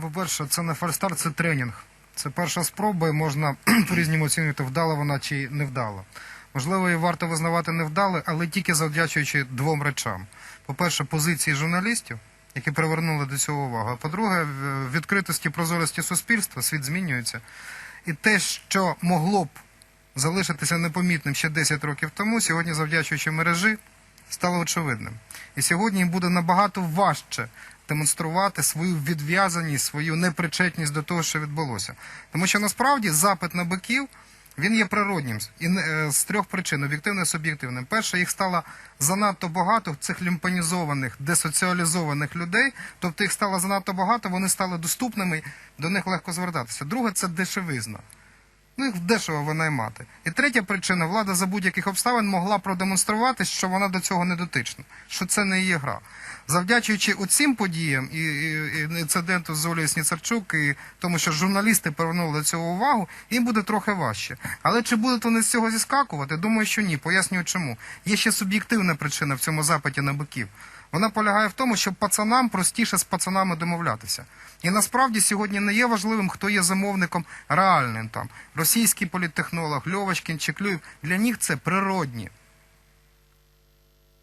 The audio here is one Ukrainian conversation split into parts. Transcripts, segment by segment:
По-перше, це не фальстарт, це тренінг. Це перша спроба, і можна по-різному оцінювати, вдала вона чи не вдала. Можливо, її варто визнавати невдали, але тільки завдячуючи двом речам. По-перше, позиції журналістів, які привернули до цього увагу. А по-друге, відкритості прозорості суспільства, світ змінюється. І те, що могло б залишитися непомітним ще 10 років тому, сьогодні, завдячуючи мережі, стало очевидним. І сьогодні їм буде набагато важче демонструвати свою відв'язаність, свою непричетність до того, що відбулося. Тому що насправді запит на биків він є природнім і е, з трьох причин об'єктивним і суб'єктивним. Перше, їх стало занадто багато цих лімпанізованих, десоціалізованих людей, тобто їх стало занадто багато, вони стали доступними, до них легко звертатися. Друге, це дешевизна. Ну, їх дешево винаймати. І третя причина, влада за будь-яких обставин могла продемонструвати, що вона до цього не дотична, що це не її гра. Завдячуючи оцим подіям і, і, і інциденту з Олею Сніцарчук, і тому, що журналісти привернули до цього увагу, їм буде трохи важче. Але чи будуть вони з цього зіскакувати? Думаю, що ні. Пояснюю чому. Є ще суб'єктивна причина в цьому запиті на биків. Вона полягає в тому, що пацанам простіше з пацанами домовлятися. І насправді сьогодні не є важливим, хто є замовником реальним там. Російський політтехнолог, Льовочкін чи Клюєв. Для них це природні.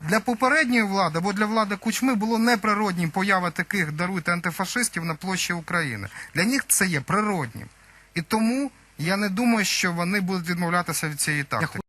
Для попередньої влади або для влади Кучми було неприроднім поява таких даруйте антифашистів на площі України. Для них це є природнім. І тому я не думаю, що вони будуть відмовлятися від цієї тактики.